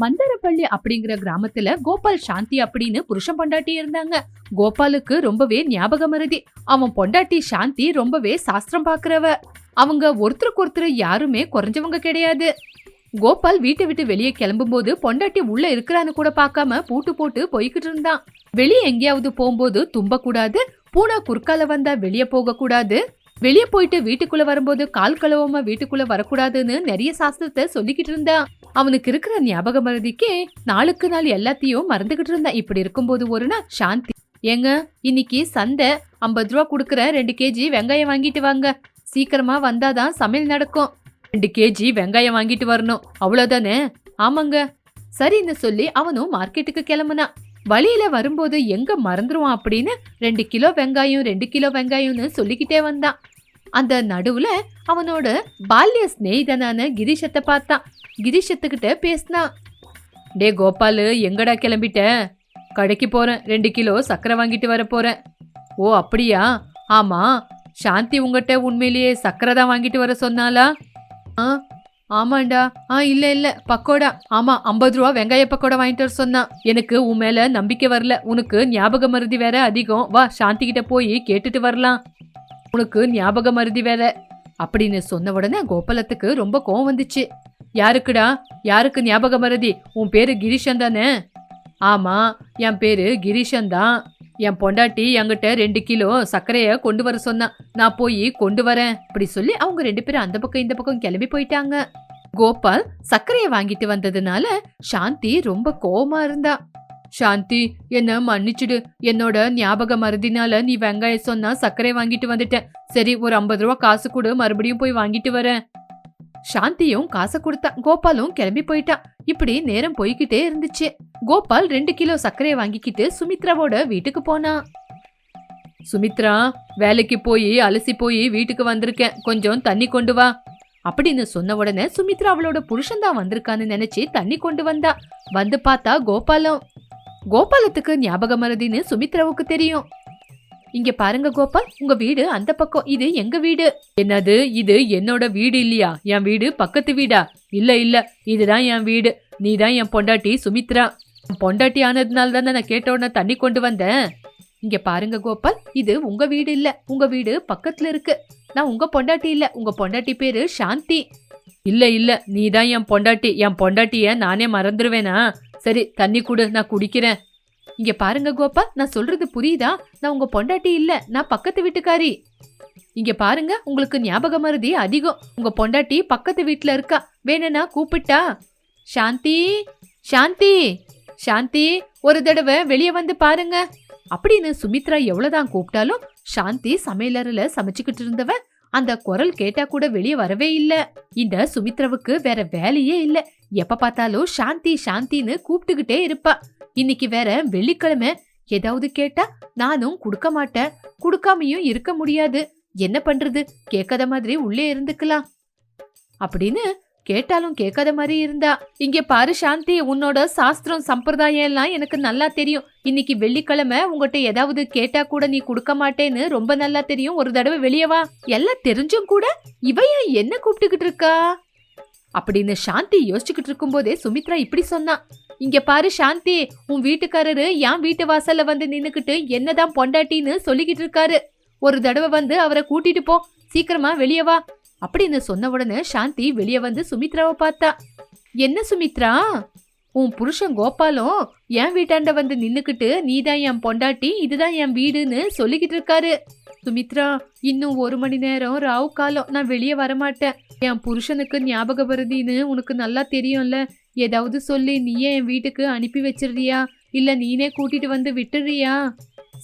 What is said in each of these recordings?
மந்தரப்பள்ளி அப்படிங்கிற கிராமத்துல கோபால் சாந்தி அப்படின்னு புருஷன் பொண்டாட்டி இருந்தாங்க. கோபாலுக்கு ரொம்பவே ஞாபக மருதி அவன் பொண்டாட்டி சாந்தி ரொம்பவே சாஸ்திரம் பாக்குறவ. அவங்க ஒருத்தருக்கு ஒருத்தர் யாருமே குறைஞ்சவங்க கிடையாது. கோபால் வீட்டை விட்டு வெளியே கிளம்பும்போது பொண்டாட்டி உள்ள இருக்கிறான்னு கூட பார்க்காம பூட்டு போட்டு போய்கிட்டு இருந்தான். வெளியே எங்கேயாவது போகும்போது தும்பக்கூடாது பூனை குறுக்கால வந்தா வெளியே போக கூடாது வெளியே போயிட்டு வீட்டுக்குள்ள வரும்போது கால் கழுவாம வீட்டுக்குள்ள வரக்கூடாதுன்னு நிறைய சாஸ்திரத்தை சொல்லிக்கிட்டு இருந்தான். அவனுக்கு இருக்கிற ஞாபக மருதிக்கே நாளுக்கு நாள் எல்லாத்தையும் மறந்துகிட்டு இருந்தான் இப்படி இருக்கும்போது ஒரு நாள் சாந்தி. ஏங்க இன்னைக்கு சந்தை ஐம்பது ரூபா கொடுக்குற ரெண்டு கேஜி வெங்காயம் வாங்கிட்டு வாங்க. சீக்கிரமா வந்தாதான் சமையல் நடக்கும். ரெண்டு கேஜி வெங்காயம் வாங்கிட்டு வரணும். அவ்வளவுதானே? ஆமாங்க. சரின்னு சொல்லி அவனும் மார்க்கெட்டுக்கு கிளம்புனான். வழியில வரும்போது எங்க மறந்துருவான் அப்படின்னு ரெண்டு கிலோ வெங்காயம் ரெண்டு கிலோ வெங்காயம்னு சொல்லிக்கிட்டே வந்தான். அந்த நடுவுல அவனோட பால்ய சிநேகிதனான கிரிஷத்தை பார்த்தான். கிரிஷத்துக்கிட்ட பேசினான். டே கோபால் எங்கடா கிளம்பிட்ட? கடைக்கு போறேன். ரெண்டு கிலோ சக்கரை வாங்கிட்டு வர போறேன். ஓ அப்படியா? ஆமா. சாந்தி உங்ககிட்ட உண்மையிலேயே சக்கரை தான் வாங்கிட்டு வர சொன்னாலா ஆ ஆமாண்டா. ஆ இல்லை இல்லை. பக்கோடா. ஆமாம் ஐம்பது ரூபா வெங்காய பக்கோடா வாங்கிட்டு வர சொன்னான். எனக்கு உன் மேலே நம்பிக்கை வரல. உனக்கு ஞாபக மருதி வேற அதிகம். வா சாந்தி கிட்ட போய் கேட்டுட்டு வரலாம். உனக்கு ஞாபக மருதி வேலை. அப்படின்னு சொன்ன உடனே கோபாலத்துக்கு ரொம்ப கோவம் வந்துச்சு. யாருக்குடா? யாருக்கு ஞாபக மருதி உன் பேரு கிரீஷன் தானே? ஆமா என் பேரு கிரீஷன் தான். என் பொண்டாட்டி என்கிட்ட ரெண்டு கிலோ சர்க்கரைய கொண்டு வர சொன்னான் நான் போய் கொண்டு வரேன். அப்படி சொல்லி அவங்க ரெண்டு பேரும் அந்த பக்கம் இந்த பக்கம் கிளம்பி போயிட்டாங்க. கோபால் சர்க்கரைய வாங்கிட்டு வந்ததுனால சாந்தி ரொம்ப கோவமா இருந்தா. சாந்தி என்ன மன்னிச்சுடு. என்னோட ஞாபக மருதினால நீ வெங்காயம் சொன்னா சர்க்கரை வாங்கிட்டு வந்துட்டேன். சரி ஒரு ஐம்பது ரூபா காசு கொடு மறுபடியும் போய் வாங்கிட்டு வரேன். சாந்தியும் காசை கொடுத்தா கோபாலும் கிளம்பி போயிட்டான். இப்படி நேரம் போய்கிட்டே இருந்துச்சு. கோபால் ரெண்டு கிலோ சர்க்கரையை வாங்கிக்கிட்டு சுமித்ராவோட வீட்டுக்கு போனான் சுமித்ரா வேலைக்கு போய் அலசி போய் வீட்டுக்கு வந்திருக்கேன். கொஞ்சம் தண்ணி கொண்டு வா. அப்படின்னு சொன்ன உடனே சுமித்ரா அவளோட புருஷன் தான் வந்திருக்கான்னு நினைச்சு தண்ணி கொண்டு வந்தா. வந்து பார்த்தா கோபாலம். கோபாலத்துக்கு ஞாபக மருதின்னு சுமித்ராவுக்கு தெரியும். இங்க பாருங்க கோபால் உங்க வீடு அந்த பக்கம். இது எங்க வீடு? என்னது? இது என்னோட வீடு இல்லையா? என் வீடு பக்கத்து வீடா? இல்ல இல்ல. இதுதான் என் வீடு. நீ தான் என் பொண்டாட்டி சுமித்ரா. பொண்டாட்டி ஆனதுனால தான் நான் கேட்ட உடனே தண்ணி கொண்டு வந்தேன். இங்க பாருங்க கோபால் இது உங்க வீடு இல்ல. உங்க வீடு பக்கத்துல இருக்கு. நான் உங்க பொண்டாட்டி இல்ல. உங்க பொண்டாட்டி பேரு சாந்தி. இல்ல இல்ல. நீ தான் என் பொண்டாட்டி. என் பொண்டாட்டிய நானே மறந்துடுவேனா சரி தண்ணி கொடு நான் குடிக்கிறேன். இங்க பாருங்க கோப்பா நான் சொல்றது புரியுதா? நான் உங்க பொண்டாட்டி இல்ல நான் பக்கத்து வீட்டுக்காரி. இங்க பாருங்க உங்களுக்கு ஞாபக மருதி அதிகம். உங்க பொண்டாட்டி பக்கத்து வீட்ல இருக்கா. வேணும்னா கூப்பிட்டா. சாந்தி சாந்தி சாந்தி ஒரு தடவை வெளியே வந்து பாருங்க. அப்படின்னு சுமித்ரா எவ்வளவுதான் கூப்பிட்டாலும் சாந்தி சமையலறையில சமைச்சுக்கிட்டு இருந்தவன் அந்த குரல் கேட்டா கூட வெளியே வரவே இல்ல. இந்த சுமித்ராவுக்கு வேற வேலையே இல்ல. எப்ப பார்த்தாலும் சாந்தி சாந்தின்னு கூப்பிட்டுக்கிட்டே இருப்பா. இன்னைக்கு வேற வெள்ளிக்கிழமை. ஏதாவது கேட்டா நானும் கொடுக்க மாட்டேன். கொடுக்காமையும் இருக்க முடியாது. என்ன பண்றது? கேட்காத மாதிரி உள்ளே இருந்துக்கலாம். அப்படின்னு கேட்டாலும் கேட்காத மாதிரி இருந்தா. இங்க பாரு சாந்தி உன்னோட சாஸ்திரம் சம்பிரதாயம் எல்லாம் எனக்கு நல்லா தெரியும். இன்னைக்கு வெள்ளிக்கிழமை உங்ககிட்ட ஏதாவது கேட்டா கூட நீ கொடுக்க மாட்டேன்னு ரொம்ப நல்லா தெரியும். ஒரு தடவை வெளியே வா. எல்லாம் தெரிஞ்சும் கூட இவையா என்ன கூப்பிட்டுக்கிட்டு இருக்கா? அப்படின்னு சாந்தி யோசிச்சுக்கிட்டு இருக்கும்போதே சுமித்ரா இப்படி சொன்னான் இங்க பாரு சாந்தி உன் வீட்டுக்காரரு என் வீட்டு வாசல்ல வந்து நின்னுக்கிட்டு என்னதான் பொண்டாட்டின்னு சொல்லிக்கிட்டு இருக்காரு. ஒரு தடவை வந்து அவரை கூட்டிட்டு போ. சீக்கிரமா வெளியே வா. அப்படின்னு சொன்ன உடனே சாந்தி வெளியே வந்து சுமித்ராவை பார்த்தா. என்ன சுமித்ரா? உன் புருஷன் கோபாலும் என் வீட்டாண்ட வந்து நின்னுக்கிட்டு நீதான் என் பொண்டாட்டி இதுதான் என் வீடுன்னு சொல்லிக்கிட்டு இருக்காரு. சுமித்ரா இன்னும் ஒரு மணி நேரம் ராவு காலம் நான் வெளியே வரமாட்டேன். என் புருஷனுக்கு ஞாபக வருதின்னு உனக்கு நல்லா தெரியும்ல. ஏதாவது சொல்லி நீயே என் வீட்டுக்கு அனுப்பி வச்சிடுறியா? இல்ல நீனே கூட்டிட்டு வந்து விட்டுறியா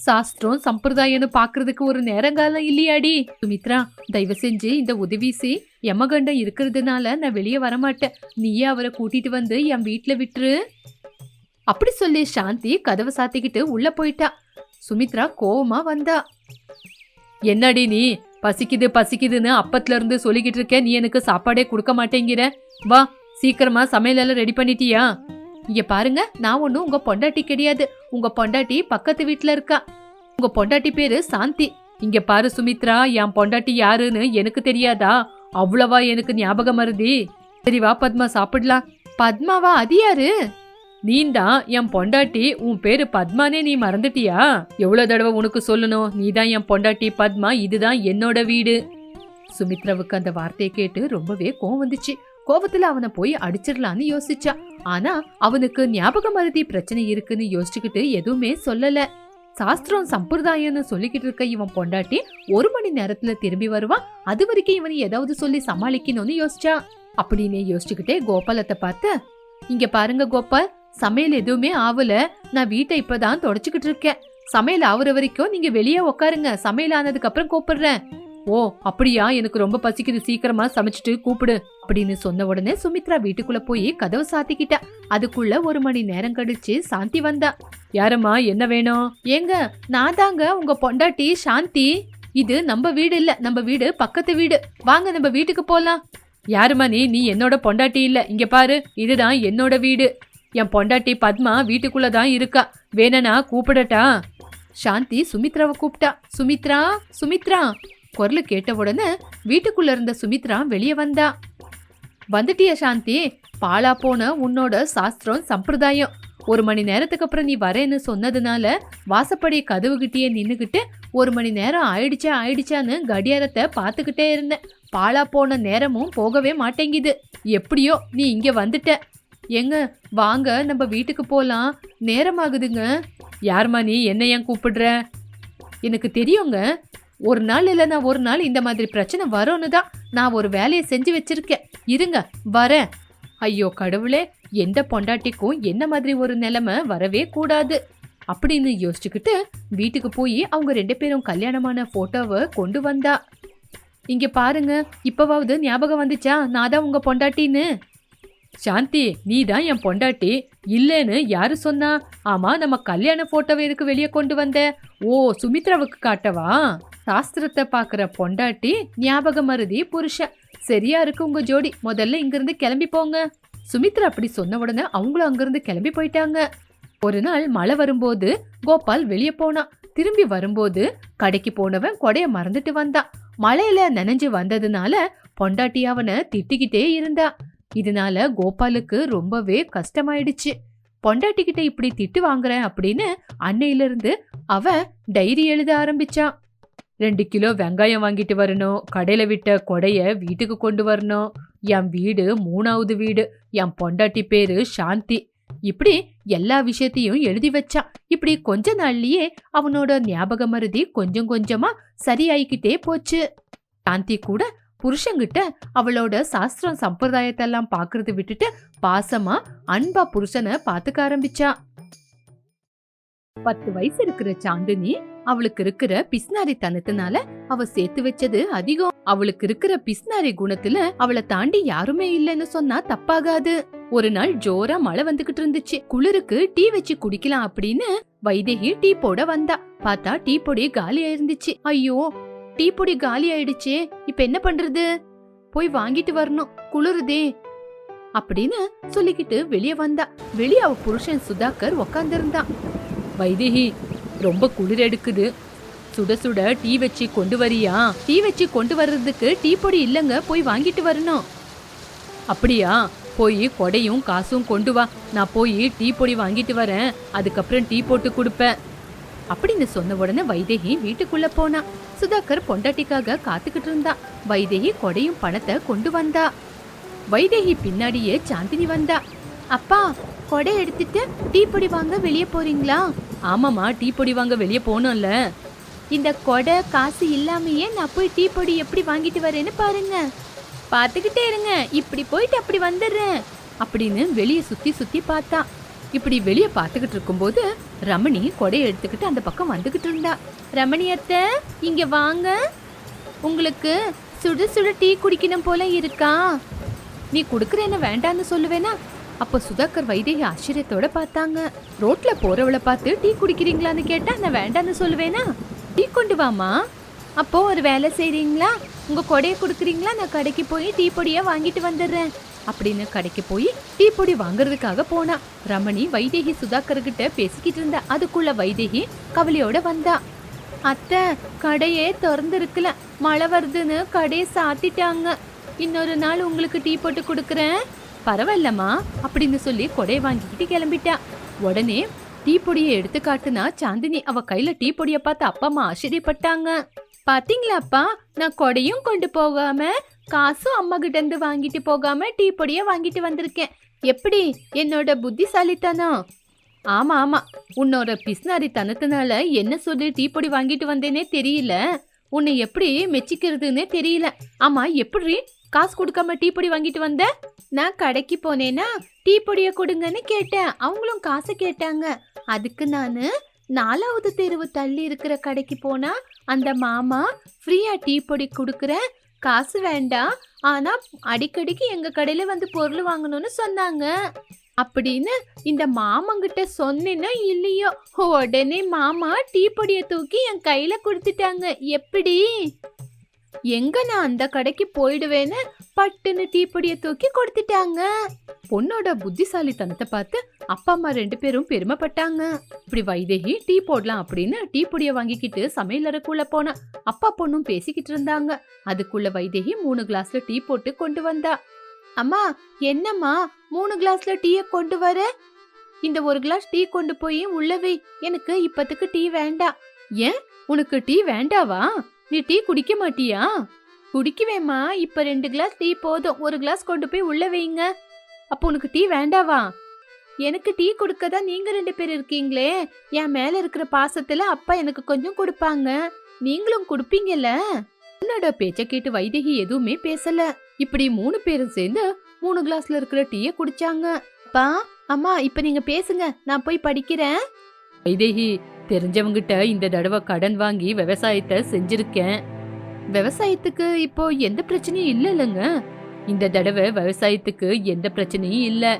சாஸ்திரம் சம்பிரதாயம்னு பாக்குறதுக்கு ஒரு நேரங்காலம் இல்லையாடி? சுமித்ரா தயவு செஞ்சு இந்த உதவி செய். யமகண்டம் இருக்கிறதுனால நான் வெளியே வரமாட்டேன். நீயே அவரை கூட்டிட்டு வந்து என் வீட்டுல விட்டுரு. அப்படி சொல்லி சாந்தி கதவை சாத்திக்கிட்டு உள்ள போயிட்டா. சுமித்ரா கோவமா வந்தா. என்னடி நீ? பசிக்குது பசிக்குதுன்னு அப்பத்துல இருந்து சொல்லிக்கிட்டு இருக்க. நீ எனக்கு சாப்பாடே கொடுக்க மாட்டேங்கிற. வா சீக்கிரமா சமையலெல்லாம் ரெடி பண்ணிட்டியா? இங்க பாருங்க நான் ஒன்றும் உங்க பொண்டாட்டி கிடையாது. உங்க பொண்டாட்டி பக்கத்து வீட்டுல இருக்கா. உங்க பொண்டாட்டி பேரு சாந்தி. இங்க பாரு சுமித்ரா என் பொண்டாட்டி யாருன்னு எனக்கு தெரியாதா? அவ்வளவா எனக்கு ஞாபகம் மருதி சரி வா பத்மா சாப்பிடலாம். பத்மாவா அது யாரு? நீந்தான் என் பொண்டாட்டி உன் பேரு பத்மானே நீ மறந்துட்டியா? எவ்வளவு தடவை உனக்கு சொல்லணும்? நீதான் என் பொண்டாட்டி பத்மா இதுதான் என்னோட வீடு. சுமித்ராவுக்கு அந்த வார்த்தையை கேட்டு ரொம்பவே கோவம் வந்துச்சு. கோபத்துல அவனை போய் அடிச்சிடலான்னு யோசிச்சா. ஆனா அவனுக்கு ஞாபக மருதி பிரச்சனை இருக்குன்னு யோசிச்சுக்கிட்டு எதுவுமே சொல்லல. சாஸ்திரம் சம்பிரதாயம்னு சொல்லிக்கிட்டு இருக்க இவன் பொண்டாட்டி ஒரு மணி நேரத்துல திரும்பி வருவான் அது வரைக்கும் இவனை ஏதாவது சொல்லி சமாளிக்கணும்னு யோசிச்சா. அப்படின்னு யோசிச்சுக்கிட்டே கோபாலத்தை பார்த்து இங்க பாருங்க கோபால் சமையல் எதுவுமே ஆவல. நான் வீட்டை இப்பதான் தொடச்சுக்கிட்டு இருக்கேன். சமையல் ஆகுற வரைக்கும் நீங்க வெளியே உட்காருங்க சமையல் ஆனதுக்கு அப்புறம் கூப்பிடுறேன். ஓ அப்படியா? எனக்கு ரொம்ப பசிக்குது. சீக்கிரமா சமைச்சிட்டு கூப்பிடு அப்படின்னு சொன்ன உடனே சுமித்ரா வீட்டுக்குள்ள போய் கதவு சாத்திக்கிட்டா. அதுக்குள்ள ஒரு மணி நேரம் கழிச்சு சாந்தி வந்தா. யாரம்மா என்ன வேணும்? ஏங்க நான் தாங்க உங்க பொண்டாட்டி சாந்தி. இது நம்ம வீடு இல்ல நம்ம வீடு பக்கத்து வீடு. வாங்க நம்ம வீட்டுக்கு போலாம். யாரும்மா நீ? நீ என்னோட பொண்டாட்டி இல்ல. இங்க பாரு இதுதான் என்னோட வீடு. என் பொண்டாட்டி பத்மா வீட்டுக்குள்ள தான் இருக்கா. வேணனா கூப்பிடட்டா? சாந்தி சுமித்ராவை கூப்பிட்டா. சுமித்ரா சுமித்ரா. குரல் கேட்ட உடனே வீட்டுக்குள்ள இருந்த சுமித்ரா வெளியே வந்தா. வந்துட்டியா சாந்தி? பாலா போன உன்னோட சாஸ்திரம் சம்பிரதாயம். ஒரு மணி நேரத்துக்கு அப்புறம் நீ வரேன்னு சொன்னதுனால வாசப்படி கதவுகிட்டயே நின்றுக்கிட்டு ஒரு மணி நேரம் ஆயிடுச்சா ஆயிடுச்சான்னு கடியாரத்தை பார்த்துக்கிட்டே இருந்தேன். பாலா போன நேரமும் போகவே மாட்டேங்குது. எப்படியோ நீ இங்க வந்துட்ட. எங்க? வாங்க நம்ம வீட்டுக்கு போலாம். நேரமாகுதுங்க யார்மா நீ? என்ன ஏன் கூப்பிடுற? எனக்கு தெரியுங்க. ஒரு நாள் இல்லைனா ஒரு நாள் இந்த மாதிரி பிரச்சனை வரும்னு தான் நான் ஒரு வேலையை செஞ்சு வச்சிருக்கேன். இருங்க வரேன். ஐயோ கடவுளே எந்த பொண்டாட்டிக்கும் என்ன மாதிரி ஒரு நிலைமை வரவே கூடாது. அப்படின்னு யோசிச்சுக்கிட்டு வீட்டுக்கு போய் அவங்க ரெண்டு பேரும் கல்யாணமான போட்டோவை கொண்டு வந்தா. இங்க பாருங்க இப்பவாவது ஞாபகம் வந்துச்சா? நான் தான் உங்க பொண்டாட்டின்னு. சாந்தி நீ தான் என் பொண்டாட்டி. இல்லைன்னு யாரு சொன்னா? ஆமா நம்ம கல்யாண போட்டோவை எதுக்கு வெளியே கொண்டு வந்த? ஓ சுமித்ராவுக்கு காட்டவா? சாஸ்திரத்தை பாக்குற பொண்டாட்டி ஞாபக மருதி புருஷன் சரியா இருக்கு உங்க ஜோடி. முதல்ல இங்கிருந்து கிளம்பி போங்க. சுமித்ரா அப்படி சொன்ன உடனே அவங்களும் அங்கிருந்து கிளம்பி போயிட்டாங்க. ஒரு நாள் மழை வரும்போது கோபால் வெளியே போனான். திரும்பி வரும்போது கடைக்கு போனவன் கொடைய மறந்துட்டு வந்தான். மழையில நனைஞ்சு வந்ததுனால பொண்டாட்டி அவனை திட்டிக்கிட்டே இருந்தா. இதனால கோபாலுக்கு ரொம்பவே கஷ்டமாயிடுச்சு. பொண்டாட்டி கிட்ட இப்படி திட்டு வாங்குறேன் அப்படின்னு அன்னையிலிருந்து அவன் டைரி எழுத ஆரம்பிச்சான். ரெண்டு கிலோ வெங்காயம் வாங்கிட்டு வரணும். கடையில் விட்ட கொடையை வீட்டுக்கு கொண்டு வரணும். என் வீடு மூணாவது வீடு. என் பொண்டாட்டி பேரு சாந்தி. இப்படி எல்லா விஷயத்தையும் எழுதி வச்சான் இப்படி கொஞ்ச நாள்லயே அவனோட ஞாபக மருதி கொஞ்சம் கொஞ்சமா சரியாயிக்கிட்டே போச்சு. சாந்தி கூட புருஷங்கிட்ட அவளோட சாஸ்திரம் சம்பிரதாயத்தெல்லாம் பாக்குறது விட்டுட்டு பாசமா அன்பா புருஷனை பாத்துக்க ஆரம்பிச்சா. பத்து வயசு இருக்கிற சாந்தினி அவளுக்கு இருக்கிற பிஸ்னாரி தனத்தினால அவ சேர்த்து வச்சது அதிகம். அவளுக்கு இருக்கிற பிஸ்னாரி குணத்துல அவளை தாண்டி யாருமே இல்லைன்னு சொன்னா தப்பாகாது. ஒரு நாள் ஜோரா மழை வந்துகிட்டு இருந்துச்சு. குளிருக்கு டீ வச்சு குடிக்கலாம் அப்படின்னு வைதேகி டீ போட வந்தா. பார்த்தா டீ பொடி காலியா இருந்துச்சு ஐயோ டீ பொடி காலி ஆயிடுச்சே. இப்ப என்ன பண்றது? போய் வாங்கிட்டு வரணும். குளிருதே. அப்படின்னு சொல்லிக்கிட்டு வெளியே வந்தா. வெளியே அவ புருஷன் சுதாகர் உக்காந்துருந்தான். வைதேகி ரொம்ப குளிர் எடுக்குது. சுட சுட டீ வச்சு கொண்டு வரியா? டீ வச்சு கொண்டு வர்றதுக்கு டீ பொடி இல்லைங்க போய் வாங்கிட்டு வரணும். அப்படியா? போய் கொடையும் காசும் கொண்டு வா. நான் போய் டீ பொடி வாங்கிட்டு வரேன். அதுக்கப்புறம் டீ போட்டு கொடுப்பேன். அப்படின்னு சொன்ன உடனே வைதேகி வீட்டுக்குள்ள போனா. சுதாகர் பொண்டாட்டிக்காக காத்துக்கிட்டு இருந்தா. வைதேகி கொடையும் பணத்தை கொண்டு வந்தா. வைதேகி பின்னாடியே சாந்தினி வந்தா. அப்பா கொடை எடுத்துட்டு டீ பொடி வாங்க வெளியே போறீங்களா? ஆமாமா டீ பொடி வாங்க வெளியே போனோம்ல. இந்த கொடை காசு இல்லாமயே நான் போய் டீ பொடி எப்படி வாங்கிட்டு வரேன்னு பாருங்க. பார்த்துக்கிட்டே இருங்க. இப்படி போயிட்டு அப்படி வந்துடுறேன். அப்படின்னு வெளியே சுத்தி சுத்தி பார்த்தா. இப்படி வெளியே பார்த்துக்கிட்டு இருக்கும்போது ரமணி கொடையை எடுத்துக்கிட்டு அந்த பக்கம் வந்துகிட்டு இருந்தா. ரமணி அத்தை இங்க வாங்க. உங்களுக்கு சுட சுட டீ குடிக்கணும் போல இருக்கா? நீ குடுக்கறேன்னு வேண்டான்னு சொல்லுவேனா? அப்போ சுதாகர் வைதேகி ஆச்சரியத்தோட பார்த்தாங்க. ரோட்ல போறவளை பார்த்து டீ குடிக்கிறீங்களான்னு கேட்டா நான் வேண்டான்னு சொல்லுவேனா? டீ கொண்டு வாமா அப்போ ஒரு வேலை செய்றீங்களா? உங்க கொடையை கொடுக்குறீங்களா? நான் கடைக்கு போய் டீ பொடியை வாங்கிட்டு வந்துடுறேன். அப்படின்னு கடைக்கு போய் டீ பொடி வாங்குறதுக்காக போனா. ரமணி வைதேகி சுதாகர் கிட்ட பேசிக்கிட்டு இருந்தா. அதுக்குள்ள வைதேகி கவலையோட வந்தா. அத்தை கடையே திறந்துருக்கல. மழை வருதுன்னு கடையை சாத்திட்டாங்க. இன்னொரு நாள் உங்களுக்கு டீ போட்டு கொடுக்குறேன். பரவாயில்லம்மா அப்படின்னு சொல்லி கொடை வாங்கிக்கிட்டு கிளம்பிட்டா. உடனே டீ பொடியை எடுத்து காட்டுனா சாந்தினி அவ கையில டீ பொடிய பார்த்து அப்பா அம்மா ஆச்சரியப்பட்டாங்க. பாத்தீங்களாப்பா நான் கொடையும் கொண்டு போகாம காசும் அம்மா கிட்ட இருந்து வாங்கிட்டு போகாம டீ பொடிய வாங்கிட்டு வந்திருக்கேன். எப்படி? என்னோட புத்திசாலித்தனம். ஆமா ஆமா. உன்னோட பிஸ்னாரி தனத்தினால என்ன சொல்லி டீ பொடி வாங்கிட்டு வந்தேனே தெரியல. உன்னை எப்படி மெச்சிக்கிறதுன்னே தெரியல. ஆமா எப்படி காசு கொடுக்காம டீ பொடி வாங்கிட்டு வந்த? நான் கடைக்கு போனேனா டீ பொடியை கொடுங்கன்னு கேட்டேன். அவங்களும் காசு கேட்டாங்க. அதுக்கு நான் நாலாவது தெருவு தள்ளி இருக்கிற கடைக்கு போனா அந்த மாமா ஃப்ரீயா டீ பொடி கொடுக்குற காசு வேண்டாம். ஆனா அடிக்கடிக்கு எங்க கடையில வந்து பொருள் வாங்கணும்னு சொன்னாங்க. அப்படின்னு இந்த மாமங்கிட்ட சொன்னேன்னா இல்லையோ உடனே மாமா டீ பொடியை தூக்கி என் கையில கொடுத்துட்டாங்க. எப்படி? எங்க நான் அந்த கடைக்கு போயிடுவேன்னு பட்டுன்னு டீ தூக்கி கொடுத்துட்டாங்க. பொண்ணோட புத்திசாலித்தனத்தை பார்த்து அப்பா அம்மா ரெண்டு பேரும் பெருமைப்பட்டாங்க. இப்படி வைதேகி டீ போடலாம் அப்படின்னு டீ பொடியை வாங்கிக்கிட்டு சமையலறைக்குள்ள போனா அப்பா பொண்ணும் பேசிக்கிட்டு இருந்தாங்க. அதுக்குள்ள வைதேகி மூணு கிளாஸ்ல டீ போட்டு கொண்டு வந்தா. அம்மா என்னம்மா? மூணு கிளாஸ்ல டீயை கொண்டு வர? இந்த ஒரு கிளாஸ் டீ கொண்டு போய் உள்ளவே எனக்கு இப்பத்துக்கு டீ வேண்டாம் ஏன்? உனக்கு டீ வேண்டாவா? நீ டீ குடிக்க மாட்டியா? குடிக்குவேம்மா. இப்ப ரெண்டு கிளாஸ் டீ போதும். ஒரு கிளாஸ் கொண்டு போய் உள்ள வைங்க. அப்போ உனக்கு டீ வேண்டாவா? எனக்கு டீ கொடுக்க தான் நீங்க ரெண்டு பேர் இருக்கீங்களே? என் மேல இருக்கிற பாசத்துல அப்பா எனக்கு கொஞ்சம் கொடுப்பாங்க. நீங்களும் கொடுப்பீங்கல்ல? உன்னோட பேச்ச கேட்டு வைதேகி எதுவுமே பேசல. இப்படி மூணு பேரும் சேர்ந்து மூணு கிளாஸ்ல இருக்கிற டீயை குடிச்சாங்க. அப்பா அம்மா இப்ப நீங்க பேசுங்க. நான் போய் படிக்கிறேன். வைதேகி தெரிஞ்சவங்கிட்ட இந்த தடவை கடன் வாங்கி விவசாயத்தை செஞ்சிருக்கேன். விவசாயத்துக்கு இப்போ எந்த பிரச்சனையும் இல்ல இல்லைங்க. இந்த தடவை விவசாயத்துக்கு எந்த பிரச்சனையும் இல்ல.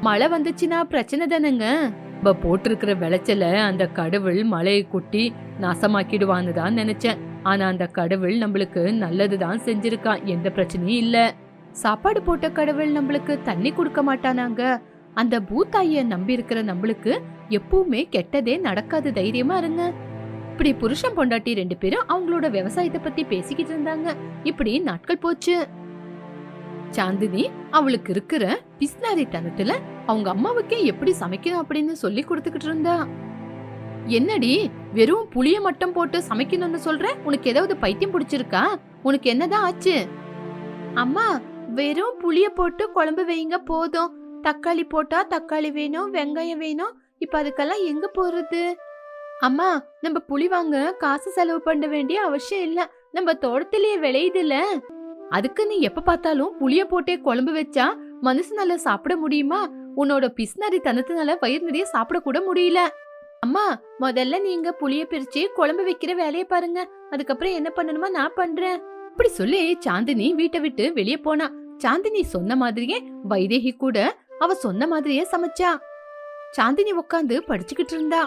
மழை வந்துச்சுன்னா பிரச்சனை தானேங்க. இப்ப போட்டிருக்கிற விளைச்சல அந்த கடவுள் மழையை கொட்டி நாசமாக்கிடுவான்னு தான் நினைச்சேன். ஆனா அந்த கடவுள் நம்மளுக்கு நல்லதுதான் செஞ்சிருக்கான். எந்த பிரச்சனையும் இல்ல. சாப்பாடு போட்ட கடவுள் நம்மளுக்கு தண்ணி கொடுக்க மாட்டானாங்க. அந்த பூத்தாய நம்பி இருக்கிற நம்மளுக்கு எப்பவுமே கெட்டதே நடக்காது தைரியமா இருங்க. இப்படி புருஷன் பொண்டாட்டி ரெண்டு பேரும் அவங்களோட விவசாயத்தை பத்தி பேசிக்கிட்டு இருந்தாங்க. இப்படி நாட்கள் போச்சு. சாந்தினி அவளுக்கு இருக்கிற பிஸ்னாரி தனத்துல அவங்க அம்மாவுக்கே எப்படி சமைக்கணும் அப்படின்னு சொல்லி கொடுத்துக்கிட்டு இருந்தா. என்னடி வெறும் புளிய மட்டும் போட்டு சமைக்கணும்னு சொல்ற? உனக்கு ஏதாவது பைத்தியம் பிடிச்சிருக்கா? உனக்கு என்னதான் ஆச்சு? அம்மா வெறும் புளிய போட்டு குழம்பு வைங்க போதும். தக்காளி போட்டா தக்காளி வேணும் வெங்காயம் வேணும். இப்ப அதுக்கெல்லாம் எங்க போறது? அம்மா நம்ம புளி வாங்க காசு செலவு பண்ண வேண்டிய அவசியம் இல்ல. நம்ம தோட்டத்திலேயே விளையுதுல அதுக்கு நீ எப்ப பார்த்தாலும் புளிய போட்டே குழம்பு வச்சா மனுஷனால சாப்பிட முடியுமா? உன்னோட பிஸ்னரி தனத்தினால வயிறு நிறைய சாப்பிட கூட முடியல. அம்மா முதல்ல நீங்க புளிய பிரிச்சு குழம்பு வைக்கிற வேலையை பாருங்க. அதுக்கப்புறம் என்ன பண்ணணுமா நான் பண்றேன். இப்படி சொல்லி சாந்தினி வீட்டை விட்டு வெளியே போனா. சாந்தினி சொன்ன மாதிரியே வைதேகி கூட அவ சொன்ன மாதிரியே சமைச்சா. சாந்தினி உட்காந்து படிச்சுக்கிட்டு இருந்தா.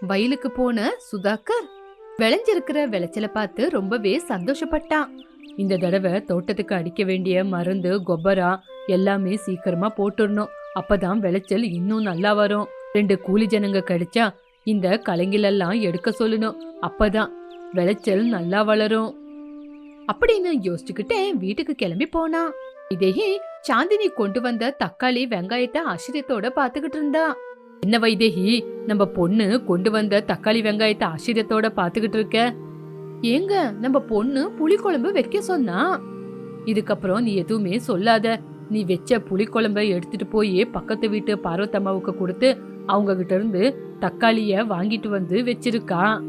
வயலுக்கு போன சுதாகர் விளைஞ்சிருக்கிற விளைச்சல பார்த்து ரொம்பவே சந்தோஷப்பட்டான் இந்த தடவை தோட்டத்துக்கு அடிக்க வேண்டிய மருந்து கொப்பரா எல்லாமே சீக்கிரமா போட்டுடணும். அப்பதான் விளைச்சல் இன்னும் நல்லா வரும். ரெண்டு கூலி ஜனங்க கிடைச்சா இந்த கலைஞலெல்லாம் எடுக்க சொல்லணும். அப்பதான் விளைச்சல் நல்லா வளரும். அப்படின்னு யோசிச்சுக்கிட்டே வீட்டுக்கு கிளம்பி போனா. இதையே சாந்தினி கொண்டு வந்த தக்காளி வெங்காயத்தை ஆச்சரியத்தோட பாத்துக்கிட்டு இருந்தா. என்ன வைதேகி நம்ம பொண்ணு கொண்டு வந்த தக்காளி வெங்காயத்தை ஆச்சரியத்தோட பாத்துக்கிட்டு இருக்க? ஏங்க நம்ம பொண்ணு புளிக்குழம்பு வைக்க சொன்னா? இதுக்கப்புறம் நீ எதுவுமே சொல்லாத. நீ வச்ச புளிக்குழம்ப எடுத்துட்டு போய் பக்கத்து வீட்டு பார்வத்தம்மாவுக்கு கொடுத்து அவங்க கிட்ட இருந்து தக்காளிய வாங்கிட்டு வந்து வச்சிருக்கா.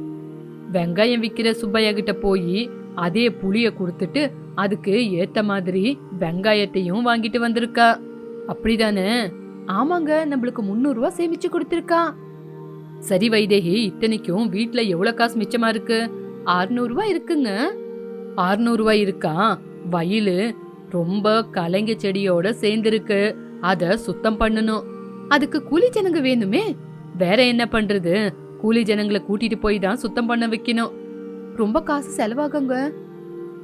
வெங்காயம் விக்கிற சுப்பையா கிட்ட போய் அதே புளிய கொடுத்துட்டு அதுக்கு ஏத்த மாதிரி வெங்காயத்தையும் வாங்கிட்டு வந்திருக்கா. அப்படிதானே? ஆமாங்க நம்மளுக்கு முந்நூறு சேமிச்சு கொடுத்துருக்கா. சரி வைதேகி இத்தனைக்கும் வீட்ல எவ்வளவு காசு மிச்சமா இருக்கு? 600 இருக்குங்க. 600 இருக்கா? வயலு ரொம்ப கலைங்க செடியோட சேர்ந்துருக்கு. அத சுத்தம் பண்ணணும். அதுக்கு கூலி ஜனங்க வேணுமே. வேற என்ன பண்றது? கூலி ஜனங்களை கூட்டிட்டு போய் தான் சுத்தம் பண்ண வைக்கணும். ரொம்ப காசு செலவாகுங்க.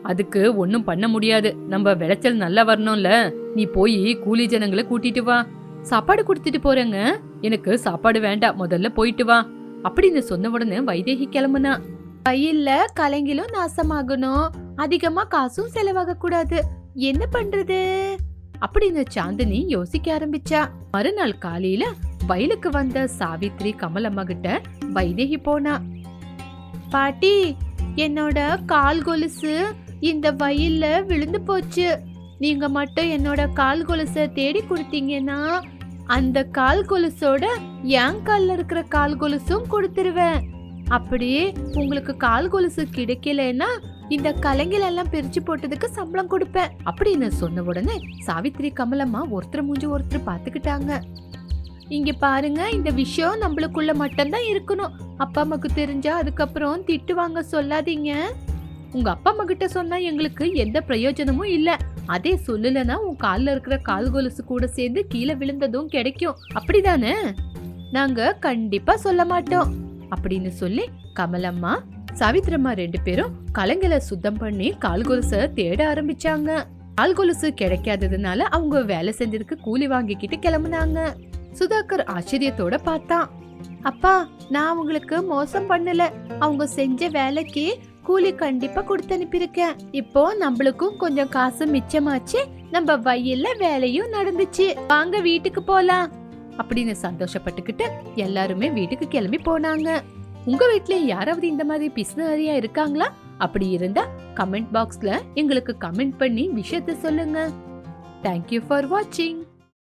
அதுக்கு ஒன்னும் பண்ண முடியாது. நம்ம விளைச்சல் நல்லா வரணும்ல. நீ போய் கூலி ஜனங்களை கூட்டிட்டு வா. சாப்பாடு கொடுத்துட்டு போறேங்க. எனக்கு சாப்பாடு வேண்டாம். முதல்ல போயிட்டு வா. அப்படின்னு சொன்ன உடனே வைதேகி கிளம்புனா. வயல்ல கலைங்களும் நாசமாகணும். அதிகமா காசும் செலவாக கூடாது. என்ன பண்றது? அப்படின்னு சாந்தினி யோசிக்க ஆரம்பிச்சா. மறுநாள் காலையில வயலுக்கு வந்த சாவித்ரி கமலம்மா கிட்ட வைதேகி போனா. பாட்டி என்னோட கால் கொலுசு இந்த வயல்ல விழுந்து போச்சு. நீங்க மட்டும் என்னோட கால் கொலுசை தேடி கொடுத்தீங்கன்னா அந்த கால் கொலுசோட என் கால்ல இருக்கிற கால் கொலுசும் கொடுத்துருவேன். அப்படியே உங்களுக்கு கால் கொலுசு கிடைக்கலன்னா இந்த கலைஞர் எல்லாம் பிரிச்சு போட்டதுக்கு சம்பளம் கொடுப்பேன் அப்படின்னு சொன்ன உடனே சாவித்ரி கமலம்மா ஒருத்தர் மூஞ்சி ஒருத்தர் பாத்துக்கிட்டாங்க இங்க பாருங்க இந்த விஷயம் நம்மளுக்குள்ள மட்டும்தான் இருக்கணும். அப்பா அம்மாக்கு தெரிஞ்சா அதுக்கப்புறம் திட்டுவாங்க சொல்லாதீங்க. உங்க அப்பா அம்மா கிட்ட சொன்னா எங்களுக்கு எந்த பிரயோஜனமும் இல்ல. அதே சொல்லலனா உன் கால்ல இருக்கிற கால் கொலுசு கூட சேர்ந்து கீழே விழுந்ததும் கிடைக்கும். அப்படிதானே? நாங்க கண்டிப்பா சொல்ல மாட்டோம். அப்படின்னு சொல்லி கமலம்மா சவித்ரம்மா ரெண்டு பேரும் கலங்களை சுத்தம் பண்ணி கால் கொலுசை தேட ஆரம்பிச்சாங்க. கால் கொலுசு கிடைக்காததுனால அவங்க வேலை செஞ்சதுக்கு கூலி வாங்கிக்கிட்டு கிளம்புனாங்க. சுதாகர் ஆச்சரியத்தோட பார்த்தான். அப்பா நான் உங்களுக்கு மோசம் பண்ணல. அவங்க செஞ்ச வேலைக்கு கூலி கண்டிப்பா கொடுத்து அனுப்பியிருக்கேன். இப்போ நம்மளுக்கும் கொஞ்சம் காசு மிச்சமாச்சு. நம்ம வயல்ல வேலையும் நடந்துச்சு. வாங்க வீட்டுக்கு போலாம். அப்படின்னு சந்தோஷப்பட்டுக்கிட்டு எல்லாருமே வீட்டுக்கு கிளம்பி போனாங்க. உங்க வீட்ல யாராவது இந்த மாதிரி பிசினரியா இருக்காங்களா? அப்படி இருந்தா கமெண்ட் பாக்ஸ்ல எங்களுக்கு கமெண்ட் பண்ணி விஷயத்த சொல்லுங்க. தேங்க்யூ ஃபார் வாட்சிங்